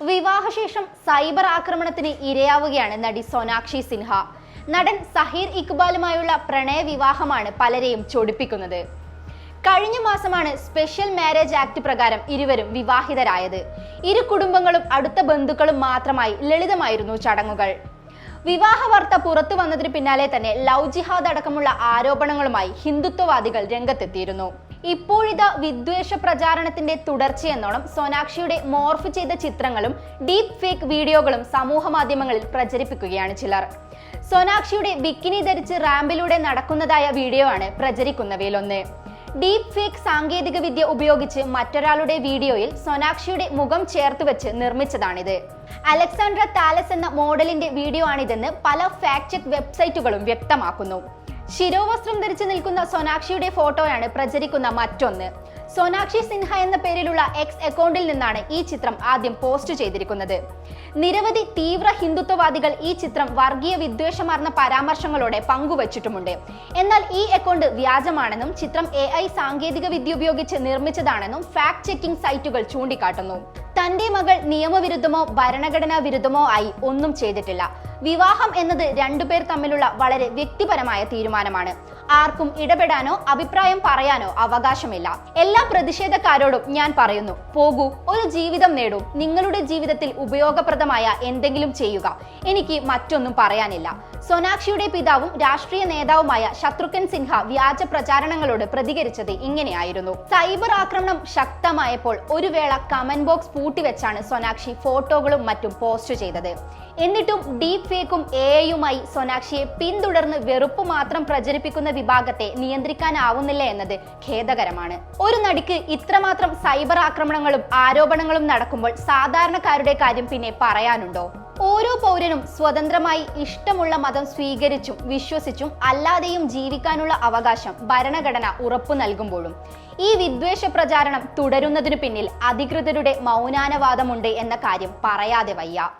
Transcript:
വിവാഹശേഷം സൈബർ ആക്രമണത്തിന് ഇരയാവുകയാണ് നടി സോനാക്ഷി സിൻഹ. നടൻ സഹീർ ഇക്ബാലുമായുള്ള പ്രണയ വിവാഹമാണ് പലരെയും ചൊടിപ്പിക്കുന്നത്. കഴിഞ്ഞ മാസമാണ് സ്പെഷ്യൽ മാരേജ് ആക്ട് പ്രകാരം ഇരുവരും വിവാഹിതരായത്. ഇരു കുടുംബങ്ങളും അടുത്ത ബന്ധുക്കളും മാത്രമായി ലളിതമായിരുന്നു ചടങ്ങുകൾ. വിവാഹ വാർത്ത പുറത്തു വന്നതിന് പിന്നാലെ തന്നെ ലവ് ജിഹാദ് അടക്കമുള്ള ആരോപണങ്ങളുമായി ഹിന്ദുത്വവാദികൾ രംഗത്തെത്തിയിരുന്നു. ഇപ്പോഴിതാ വിദ്വേഷ പ്രചാരണത്തിന്റെ തുടർച്ചയെന്നോണം സോനാക്ഷിയുടെ മോർഫ് ചെയ്ത ചിത്രങ്ങളും ഡീപ് ഫേക്ക് വീഡിയോകളും സമൂഹ മാധ്യമങ്ങളിൽ പ്രചരിപ്പിക്കുകയാണ് ചിലർ. സോനാക്ഷിയുടെ ബിക്കിനി ധരിച്ച് റാമ്പിലൂടെ നടക്കുന്നതായ വീഡിയോ ആണ് പ്രചരിക്കുന്നവയിലൊന്ന്. ഡീപ് ഫേക്ക് സാങ്കേതിക വിദ്യ ഉപയോഗിച്ച് മറ്റൊരാളുടെ വീഡിയോയിൽ സോനാക്ഷിയുടെ മുഖം ചേർത്ത് വെച്ച് നിർമ്മിച്ചതാണിത്. അലക്സാണ്ട്ര താലസ് എന്ന മോഡലിന്റെ വീഡിയോ ആണിതെന്ന് പല ഫാക്ട് ചെക്ക് വെബ്സൈറ്റുകളും വ്യക്തമാക്കുന്നു. ശിരോവസ്ത്രം ധരിച്ചു നിൽക്കുന്ന സോനാക്ഷിയുടെ ഫോട്ടോയാണ് പ്രചരിക്കുന്ന മറ്റൊന്ന്. സോനാക്ഷി സിൻഹ എന്ന പേരിലുള്ള എക്സ് അക്കൗണ്ടിൽ നിന്നാണ് ഈ ചിത്രം ആദ്യം പോസ്റ്റ് ചെയ്തിരിക്കുന്നത്. നിരവധി തീവ്ര ഹിന്ദുത്വവാദികൾ ഈ ചിത്രം വർഗീയ വിദ്വേഷമാർന്ന പരാമർശങ്ങളോടെ പങ്കുവച്ചിട്ടുമുണ്ട്. എന്നാൽ ഈ അക്കൗണ്ട് വ്യാജമാണെന്നും ചിത്രം എ ഐ സാങ്കേതിക വിദ്യ ഉപയോഗിച്ച് നിർമ്മിച്ചതാണെന്നും ഫാക്ട് ചെക്കിംഗ് സൈറ്റുകൾ ചൂണ്ടിക്കാട്ടുന്നു. തന്റെ മകൾ നിയമവിരുദ്ധമോ ഭരണഘടനാ വിരുദ്ധമോ ആയി ഒന്നും ചെയ്തിട്ടില്ല. വിവാഹം എന്നത് രണ്ടുപേർ തമ്മിലുള്ള വളരെ വ്യക്തിപരമായ തീരുമാനമാണ്. ആർക്കും ഇടപെടാനോ അഭിപ്രായം പറയാനോ അവകാശമില്ല. എല്ലാ പ്രതിഷേധക്കാരോടും ഞാൻ പറയുന്നു പോകൂ ഒരു ജീവിതം നേടൂ. നിങ്ങളുടെ ജീവിതത്തിൽ ഉപയോഗപ്രദമായ എന്തെങ്കിലും ചെയ്യുക. എനിക്ക് മറ്റൊന്നും പറയാനില്ല. സൊനാക്ഷിയുടെ പിതാവും രാഷ്ട്രീയ നേതാവുമായ ശത്രുഘ്ൻ സിൻഹ വ്യാജ പ്രചാരണങ്ങളോട് പ്രതികരിച്ചത് ഇങ്ങനെയായിരുന്നു. സൈബർ ആക്രമണം ശക്തമായപ്പോൾ ഒരു വേള കമന്റ് ബോക്സ് പൂട്ടിവെച്ചാണ് സൊനാക്ഷി ഫോട്ടോകളും മറ്റും പോസ്റ്റ് ചെയ്തത്. എന്നിട്ടും ഡീപ് ഫേക്കും എ ഐയുമായി സോനാക്ഷിയെ പിന്തുടർന്ന് വെറുപ്പ് മാത്രം പ്രചരിപ്പിക്കുന്ന വിഭാഗത്തെ നിയന്ത്രിക്കാനാവുന്നില്ല എന്നത് ഖേദകരമാണ്. ഒരു നടിക്ക് ഇത്രമാത്രം സൈബർ ആക്രമണങ്ങളും ആരോപണങ്ങളും നടക്കുമ്പോൾ സാധാരണക്കാരുടെ കാര്യം പിന്നെ പറയാനുണ്ടോ? ഓരോ പൗരനും സ്വതന്ത്രമായി ഇഷ്ടമുള്ള മതം സ്വീകരിച്ചും വിശ്വസിച്ചും അല്ലാതെയും ജീവിക്കാനുള്ള അവകാശം ഭരണഘടന ഉറപ്പു നൽകുമ്പോഴും. ഈ വിദ്വേഷ പ്രചാരണം തുടരുന്നതിനു പിന്നിൽ അധികൃതരുടെ മൗനാനവാദമുണ്ട് എന്ന കാര്യം പറയാതെ വയ്യ.